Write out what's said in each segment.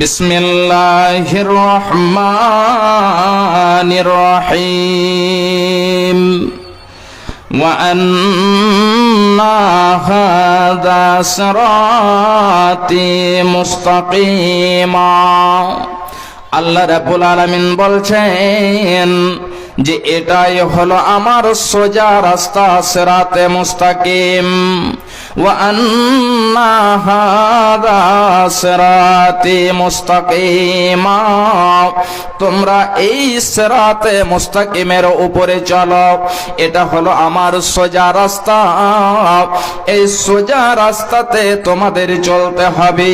بسم الله الرحمن الرحيم وأن هذا صراطي مستقيما আল্লাহ রাব্বুল আলামিন বলছেন যে এটাই হলো আমার সোজা রাস্তা, সেরাতে মুস্তাকিম। আন্না হাদা সিরাতি মুস্তাকিমা। তোমরা এই সেরাতে মুস্তাকিমের উপরে চলো। এটা হলো আমার সোজা রাস্তা। এই সোজা রাস্তাতে তোমাদের চলতে হবে।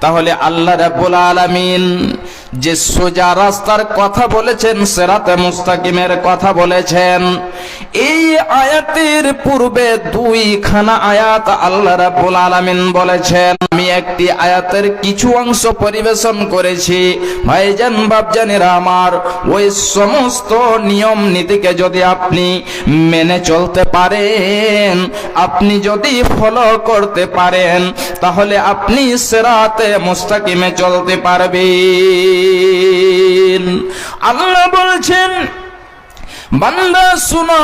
তাহলে আল্লাহ রাব্বুল আলামিন যে সোজা রাস্তার কথা বলেছেন, সেরাতে মুস্তাকিমের কথা বলেছেন, এই আয়াতের পূর্বে দুইখানা আয়াত আল্লাহ রাব্বুল আলামিন বলেছেন, আমি একটি আয়াতের কিছু অংশ পরিবেশন করেছি। ভাইজান, বাপজানেরা আমার, ওই সমস্ত নিয়ম নীতিকে যদি আপনি মেনে চলতে পারেন, আপনি যদি ফলো করতে পারেন, তাহলে আপনি সেরাতে মুস্তাকিমে চলতে পারবেন। আল্লাহ বলছেন বান্দা শুনো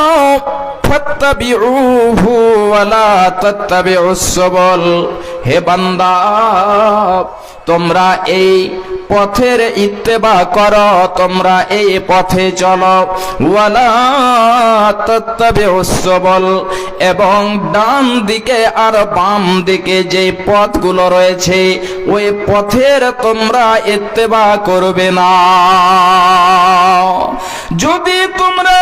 ফাত্তাবিউহু ওয়ালা তাত্তাবিউস সবল। হে বান্দা তোমরা এই পথের ইত্তেবা করো, তোমরা এই পথে চলো। ওয়ালা এবং ডান দিকে আর বাম দিকে যে পথগুলো রয়েছে, ওই পথের তোমরা ইত্তেবা করবে না। যদি তোমরা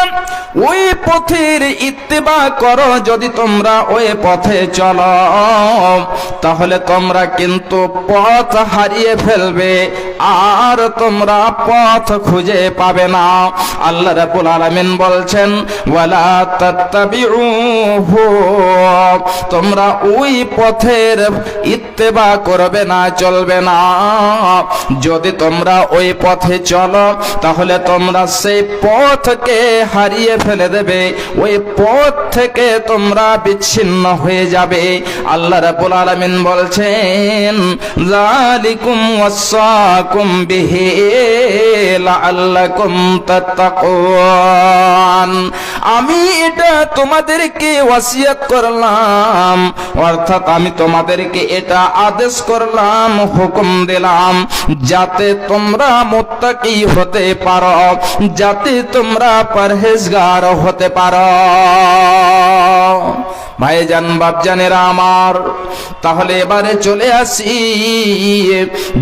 ওই পথের ইত্তেবা করো, যদি তোমরা ওই পথে চলো, তাহলে তোমরা কিন্তু পথ হারিয়ে ফেলবে, আর তোমরা পথ খুঁজে পাবে না। আল্লাহ রাব্বুল আলামিন বলছেন, ওয়ালা তাত্তাবিউহু তোমরা ওই পথের ইত্তেবা করবে না, চলবে না। যদি তোমরা ওই পথে চলো, তাহলে তোমরা সেই পথকে হারিয়ে ফেলে দেবে। ওই পথ থেকে তোমরা বিচ্ছিন্ন হয়ে যাবে। আল্লাহ রাব্বুল আলামিন বলছেন জালিকুম ওয়াসাকুম বিহি লাআল্লাকুম তাত্তাকুন। আমি এটা তোমাদেরকে ওয়াসিয়াত করলাম, অর্থাৎ আমি তোমাদেরকে এটা আদেশ করলাম, হুকুম দিলাম, যাতে তোমরা মুত্তাকি হতে পারো, যাতে তোমরা পরহেজগার হতে পারো। ভাইজান বাপজানেরা আমার, তাহলে এবারে চলে আসি।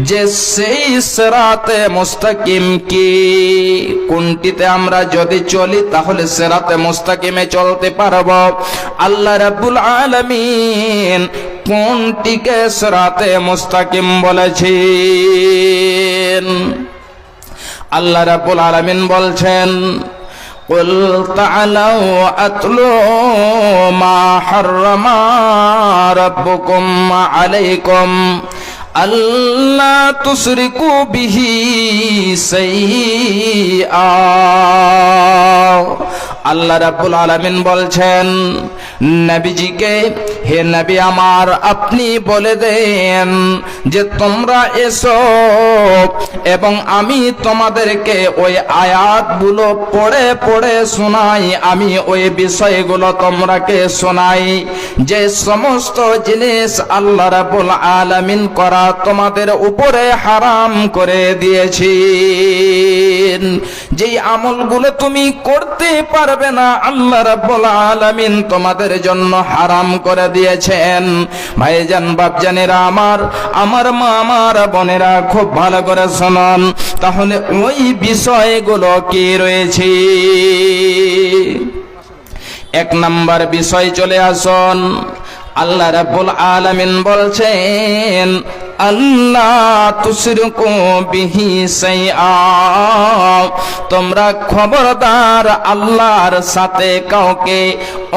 যে সেই সেরাতে মুস্তাকিম কি? কোনটিতে আমরা যদি চলি, তাহলে সেরাতে মুস্তাকিমে চলতে পারব। আল্লাহ রাব্বুল আলামিন কোনটিকে সেরাতে মুস্তাকিম বলেছেন? আল্লাহ রাব্বুল আলামিন বলছেন قل تعالوا أتلوا ما حرم ربكم عليكم ألا تشركوا به شيئا আল্লাহ রাব্বুল আলামিন বলছেন, নবীজিকে, হে নবী আমার, আপনি বলে দেন যে তোমরা এসো এবং আমি তোমাদেরকে ওই আয়াতগুলো পড়ে পড়ে শোনাই। আমি ওই বিষয়গুলো তোমরাকে শোনাই। যে সমস্ত জিনিস আল্লাহ রাব্বুল আলামিন করা তোমাদের উপরে হারাম করে দিয়েছি যেই আমলগুলো তুমি করতে পারবে না, আল্লাহ রাব্বুল আলামিন তোমাদের জন্য হারাম করে দিয়েছেন। ভাইজান, বাপজানেরা আমার আমার মা, আমার বোনেরা খুব ভালো করে শুনুন। তাহলে ওই বিষয়গুলো কি রয়েছে? এক নাম্বার বিষয় চলে আসুন। আল্লাহ রাব্বুল আলামিন বলছেন আল্লাহ তুশরিকু বিহি সাইআ তোমরা খবরদার আল্লাহর সাথে কাউকে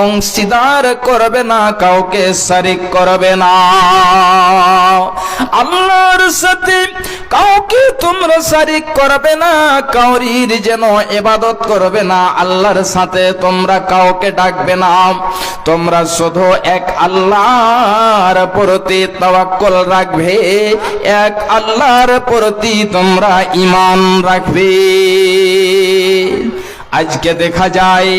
অংশীদার করবে না, কাউকে শরিক করবে না। আল্লাহর সাথে কাউকে তোমরা শারিক করবে না, কাউরির যেন এবাদত করবে না, আল্লাহর সাথে তোমরা কাউকে ডাকবে না। তোমরা শুধু এক আল্লাহর প্রতি তাওয়াক্কুল রাখবে, এক আল্লাহর প্রতি তোমরা ঈমান রাখবে। আজকে দেখা যায়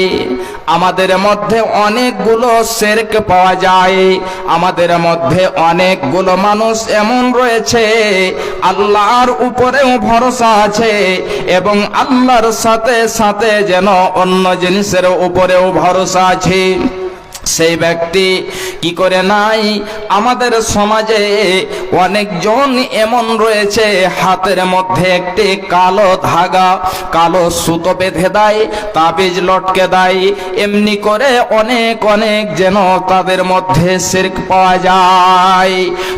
আমাদের মধ্যে অনেকগুলো শেরক পাওয়া যায়। আমাদের মধ্যে অনেকগুলো মানুষ এমন রয়েছে, আল্লাহর উপরেও ভরসা আছে এবং আল্লাহর সাথে সাথে যেন অন্য জিনিসের উপরেও ভরসা আছে। সেই ব্যক্তি কি করে নাই? আমাদের সমাজে অনেকজন এমন রয়েছে, হাতের মধ্যে একটি কালো ধাগা, কালো সুতো বেঁধে দেয়, তাবিজ লটকে দেয়, এমনি করে অনেক অনেক যেন তাদের মধ্যে শিরক পাওয়া যায়।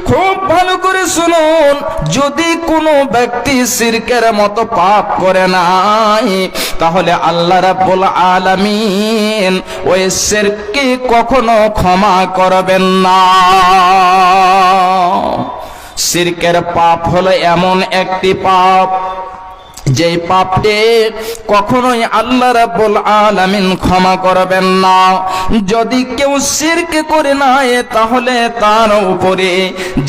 খুব ভালো করে শুনুন, যদি কোনো ব্যক্তি শিরকের মতো পাপ করে নাই, তাহলে আল্লাহ রাব্বুল আলামিন ওই শিরককে কখনো ক্ষমা করবেন না। সিরকের পাপ হলো এমন একটি পাপ যে পাপটি কখনোই আল্লাহ রাব্বুল আলামিন ক্ষমা করবেন না। যদি কেউ শিরক করে না তাহলে তার উপরে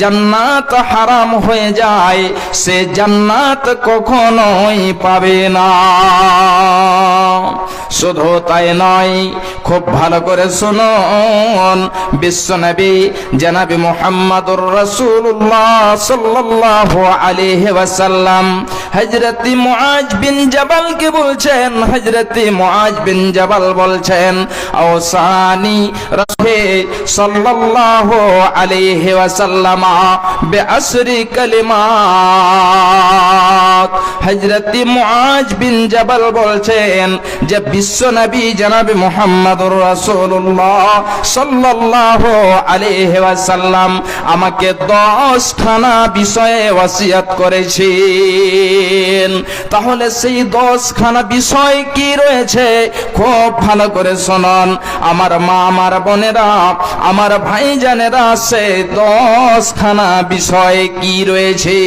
জান্নাত হারাম হয়ে যায়। সে জান্নাত কখনোই পাবে না। শুধু তাই নয়, খুব ভালো করে শুনুন। বিশ্বনবী জনাবি মুহাম্মাদুর রাসূলুল্লাহ সাল্লাল্লাহু আলাইহি ওয়াসাল্লাম, হযরতি মুআজ বিন জাবালকে বলছেন? হযরতি মুআজ বিন জাবাল বলছেন আওসানি রাসূল সাল্লাল্লাহু আলাইহি ওয়াসাল্লাম বিআসরি কালিমাত হযরতি মুআজ বিন জাবাল বলছেন যে বিশ্ব নবী জনাবি মুহাম্মদুর রাসূলুল্লাহ সাল্লাল্লাহু আলাইহি ওয়াসাল্লাম আমাকে 10 খানা বিষয়ে ওয়াসিয়াত করেছেন। তাহলে সেই 10 খানা বিষয় কি রয়েছে? খুব ভালো করে শুনুন। আমার মা, আমার বোনেরা, আমার ভাইজানেরা সেই 10 খানা বিষয় কি রয়েছে?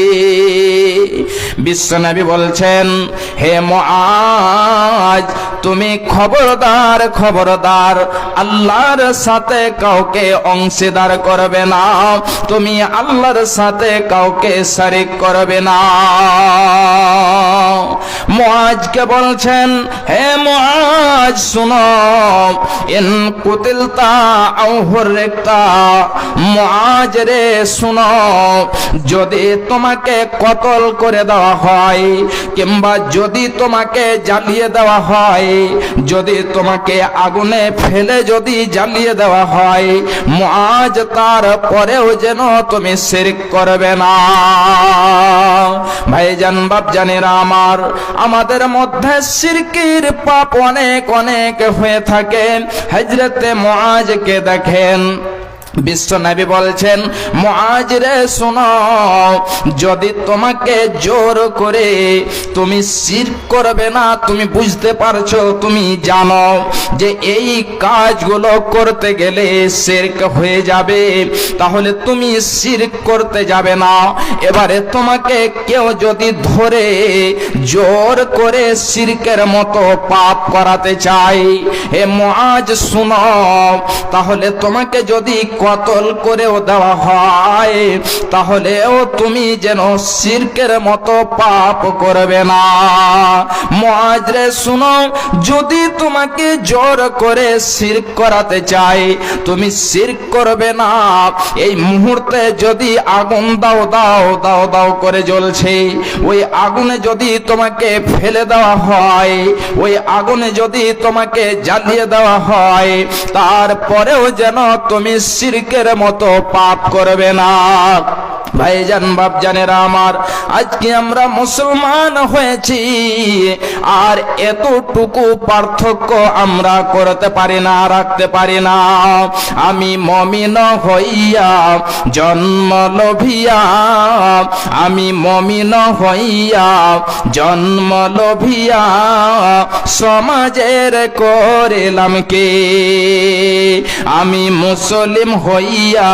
বিশ্বনবী বলছেন, হে মুআজ, তুমি খবরদার খবরদার, আল্লাহর সাথে কাউকে অংশীদার করবে না, তুমি আল্লাহর সাথে কাউকে শরিক করবে না। মুআজকে বলছেন, হে মুআজ, শুনো, ইন কুতিলতা আও হুররিকতা, মুআজ রে, শুনো, যদি তোমাকে কতল করে দেওয়া হয় কিংবা যদি তোমাকে জ্বালিয়ে দেওয়া হয়, যদি তোমাকে আগুনে ফেলে যদি জ্বালিয়ে দেওয়া হয়, মুআজ তার পরেও যেন তুমি শিরক করবে না। ভাইজান বাপ জানেরা আমার, আমাদের মধ্যে শিরকির পাপ অনেক অনেক হয়ে থাকে। হজরতে মুআজকে দেখেন বিশ্ব নবী বলছেন, মুআজ রে শোনো, যদি তোমাকে জোর করে তুমি শির করবে না, তুমি বুঝতে পারছ, তুমি জানো যে এই কাজগুলো করতে গেলে শিরক হয়ে যাবে, তাহলে তুমি শিরক করতে যাবে না। এবারে তোমাকে কেউ যদি ধরে জোর করে শিরকের মতো পাপ করাতে চাই হে মুআজ শুনো, তাহলে তোমাকে যদি কতল করেও দেওয়া হয়, তাহলেও তুমি যেন শিরকের মতো পাপ করবে না। মহাজরে, শুনো, যদি তোমাকে জোর করে শিরক করাতে চাই, তুমি শিরক করবে না। এই মুহূর্তে যদি আগুন দাও দাও দাও দাও করে জ্বলছে, ওই আগুনে যদি তোমাকে ফেলে দেওয়া হয়, ওই আগুনে যদি তোমাকে জ্বালিয়ে দেওয়া হয়, তারপরেও যেন তুমি শিরকের মতো পাপ করবে না। ভাইজান বাপ জানেরা আমার, আজকে আমরা মুসলমান হয়েছি, আর এতটুকু পার্থক্য আমরা করতে পারি না, রাখতে পারি না। আমি মমিন হইয়া জন্ম লোভিয়া, আমি মমিন হইয়া জন্ম লোভিয়া, সমাজের করিলাম কে? আমি মুসলিম হইয়া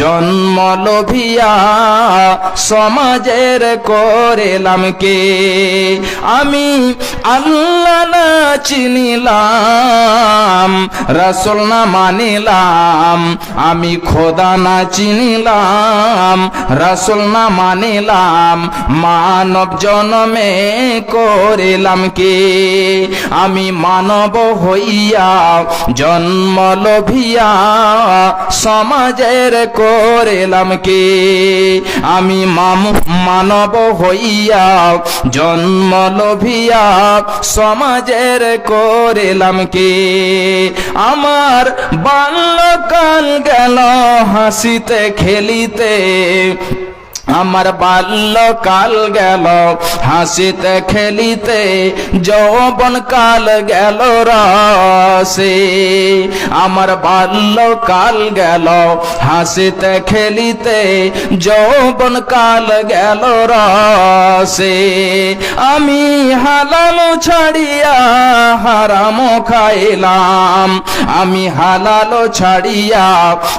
জন্ম লোভিয়া সমাজের করেলাম কে? আমি আল্লাহ না চিনিলাম, রসুল না মানিলাম, আমি খোদা না চিনিলাম, রসুল না মানিলাম, মানব জনমে করিলাম কি? আমি মানব হইয়া, জন্ম লোভিয়া, সমাজের করিলাম কি? আমি মানব হইয়া জন্ম লোভিয়া সমাজের করিলাম কি? আমার বাল্যকাল গেল হাসিতে খেলিতে। আমার বাল্যকাল গেল, হাসিতে খেলিতে যৌবন কাল গেল রসে। আমার বাল্যকাল গেল, হাসিতে খেলিতে যৌবন কাল গেল রসে। আমি হালাল ছাড়িয়া হারাম খাইলাম, আমি হালাল ছাড়িয়া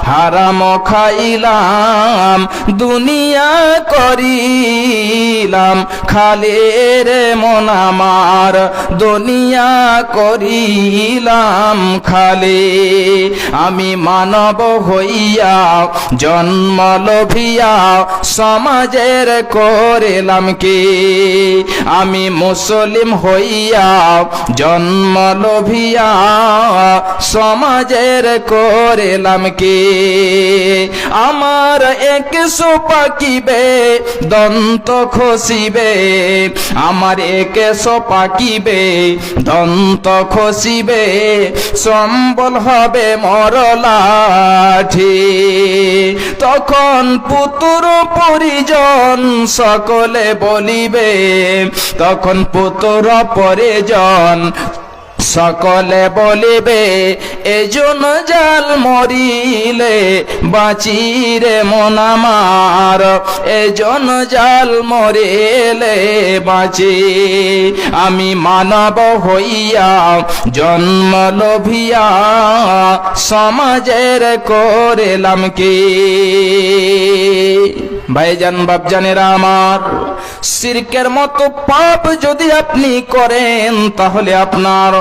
হারাম খাইলাম। দুনিয়া করিলাম খালে রে মন আমার দুনিয়া করিলাম, খালে। আমি মানব হইয়া, জন্ম লোভিয়া, সমাজের করিলাম কি? আমি মুসলিম হইয়া, জন্ম লোভিয়া, সমাজের করিলাম কি? আমার এক একশো পাকিবে দন্ত খসিবে, আমার একেশো পাকিবে দন্ত খসিবে, সম্বল হবে মরলাঠি। তখন পুতুর পরিজন সকলে বলিবে, তখন পুতুর পরিজন সকলে বলিবে এজন জাল মরিলে বাঁচিরে মন আমার। এজন জাল মরিলে বাঁচি। আমি মানব হইয়া, জন্ম লোভিয়া, সমাজের করিলাম কি? ভাইজান, বাপজানেরা আমার, সিরকের মতো পাপ যদি আপনি করেন, তাহলে আপনার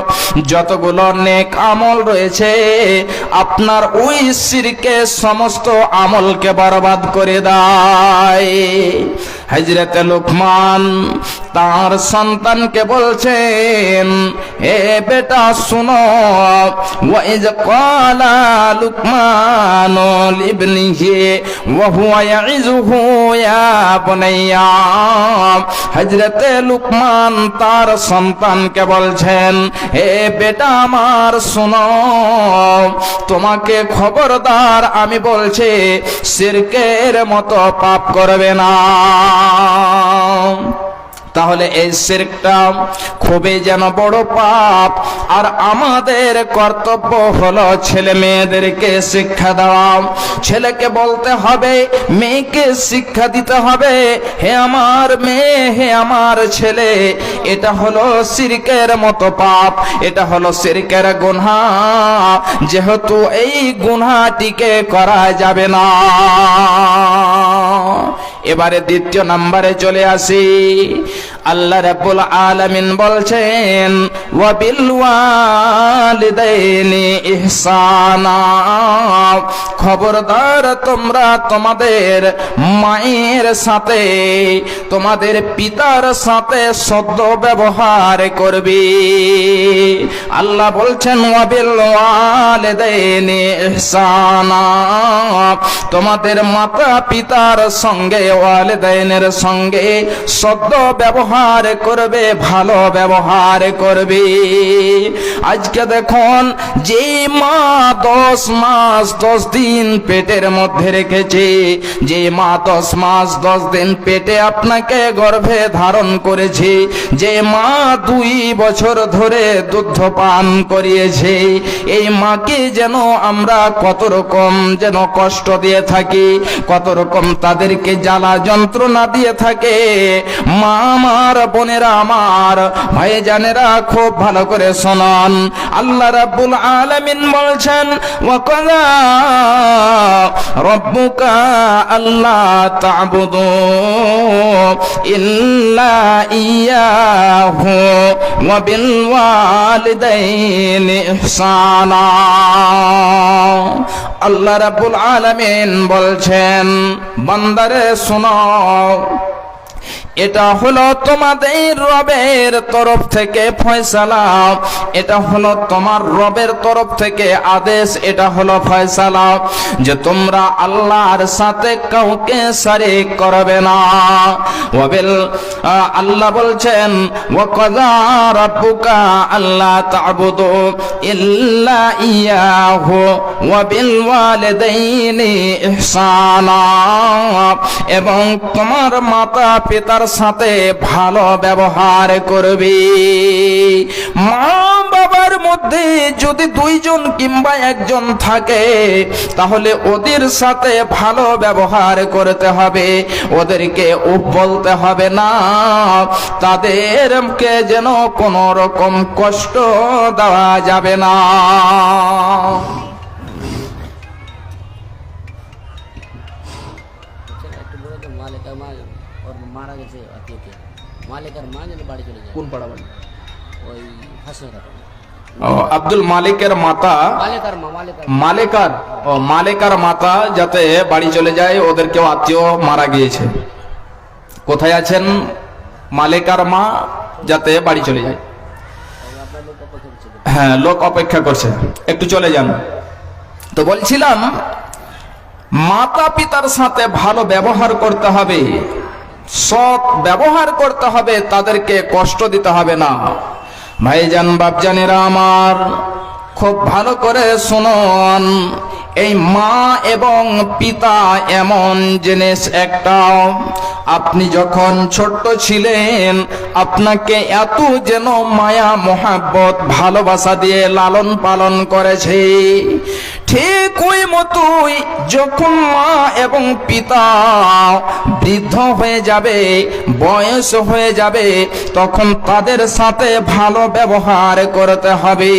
যতগুলো নেক আমল রয়েছে, আপনার ওই সিরকে সমস্ত আমলকে বরবাদ করে দেয়। হজরত লুকমান তার সন্তানকে বলছেন, এ বেটা শুনো, ওয়াইজ ক্বালা লুকমান লিবনিহি ওয়া হুয়া ইয়াইজুহু ইয়া বুনাইয়া। হযরতে লুকমান তার সন্তানকে বলছেন হে বেটা আমার শুনো, তোমাকে খবরদার আমি বলছি শিরকের মতো পাপ করবে না। Oh. তাহলে এই শিরকটা খুবই যেন বড় পাপ। আর আমাদের কর্তব্য হলো ছেলে মেয়েদেরকে শিক্ষা দেওয়া। ছেলেকে বলতে হবে, মেয়েকে শিক্ষা দিতে হবে। হে আমার মেয়ে, হে আমার ছেলে, এটা হলো সিরকের মতো পাপ। এটা হলো সিরকের গুনহা। যেহেতু এই গুনহাটিকে করা যাবে না। এবারে দ্বিতীয় নাম্বারে চলে আসি। আল্লাহ রাব্বুল আলামিন বলছেন ওয়া বিল ওয়ালিদাইনি ইহসানা। খবরদার, তোমরা তোমাদের মায়ের সাথে, তোমাদের পিতার সাথে সদ্য ব্যবহার করবে। আল্লাহ বলছেন ওয়া বিল ওয়ালিদাইনি ইহসানা। তোমাদের মাতা পিতার সঙ্গে, ওয়ালিদাইনের সঙ্গে সদ্য ব্যবহার করবে, ভালো ব্যবহার করবে। আজকে দেখুন, যে মা দশ মাস দশ দিন পেটের মধ্যে রেখেছে, যে মা দশ মাস দশ দিন পেটে আপনাকে গর্ভে ধারণ করেছে, যে মা দুই বছর ধরে দুগ্ধ পান করিয়েছে, এই মাকে যেন আমরা কত রকম যেন কষ্ট দিয়ে থাকি, কত রকম তাদেরকে জ্বালা যন্ত্রণা দিয়ে থাকে। মা মা আমার বোনেরা আমার। ভাই জানেরা খুব ভালো করে শোনান। আল্লাহ রাব্বুল আলামিন বলছেন আল্লাহ তা'বুদু ইল্লা রাব্বুল আলামিন বলছেন, বান্দারে শোনো এটা হলো তোমাদের রবের তরফ থেকে ফয়সালা। এটা হলো তোমার রবের তরফ থেকে আদেশ। এটা হলো ফয়সালা যে তোমরা আল্লাহর সাথে কাউকে শারিক করবে না। ওয়াবিল আল্লাহ বলছেন, ওয়াকাযা রাব্বুকা আল্লাহ তা'বুদু ইল্লা ইয়াহু ওয়া বিল ওয়ালিদাইনি ইহসানা। এবং তোমার মাতা পিতার সাথে ভালো ব্যবহার করবে। মা বাবার মধ্যে যদি দুইজন কিংবা একজন থাকে, তাহলে ওদের সাথে ভালো ব্যবহার করতে হবে। ওদেরকে বলতে হবে না। তাদেরকে যেন কোনো রকম কষ্ট দেওয়া যাবে না। মালিকার মা যেন বাড়ি চলে যায়। কোন পাড়া বাড়ি? ওই ও, আব্দুল মালিকের মাতা। মালিকার ও মালেকার মাতা যাতে বাড়ি চলে যায় ওদের কেউ আত্মীয় মারা গিয়েছে। কোথায় আছেন মালেকার মা যাতে বাড়ি চলে যায়? হ্যাঁ লোক অপেক্ষা করছে। একটু চলে যান। তো বলছিলাম মাতা পিতার সাথে ভালো ব্যবহার করতে হবে। সৎ ব্যবহার করতে হবে, তাদেরকে কষ্ট দিতে হবে না। ভাইজান, বাপজানেরা আমার, খুব ভালো করে শুনুন। এই মা এবং পিতা এমন জিনিস একটা আপনি যখন ছোট্ট ছিলেন, আপনাকে এত যেন মায়া, মোহাব্বত, ভালোবাসা দিয়ে লালন পালন করেছে। ঠিক ওই মতোই যখন মা এবং পিতা বৃদ্ধ হয়ে যাবে, বয়স হয়ে যাবে, তখন তাদের সাথে ভালো ব্যবহার করতে হবে।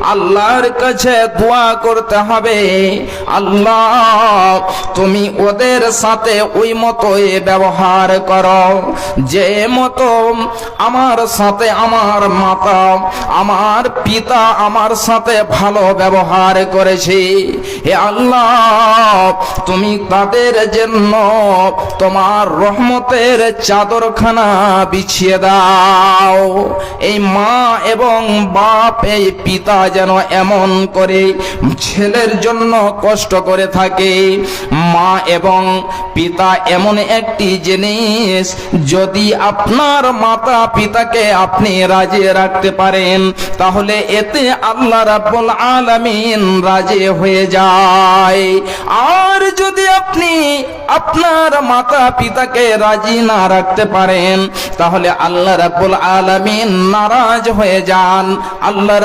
আল্লাহর কাছে দোয়া করতে হবে। আল্লাহ, তুমি ওদের সাথে ওই মতোই ব্যবহার করো। যে মতো আমার সাথে আমার মাতা, আমার পিতা আমার সাথে ভালো ব্যবহার করেছে। হে আল্লাহ, তুমি তাদের জন্য তোমার রহমতের চাদরখানা বিছিয়ে দাও। এই মা এবং বাপ, এই পিতা যেন এমন করে ছেলের জন্য কষ্ট করে থাকে। মা এবং পিতা এমন একটি জিনিস, যদি আপনার মাতা পিতাকে আপনি রাজি রাখতে পারেন, তাহলে এতে আল্লাহ রাব্বুল আলামিন রাজি হয়ে যায়। আর যদি আপনি আপনার মাতা পিতাকে রাজি না রাখতে পারেন, তাহলে আল্লাহ রাব্বুল আলামিন নারাজ হয়ে যান। আল্লাহ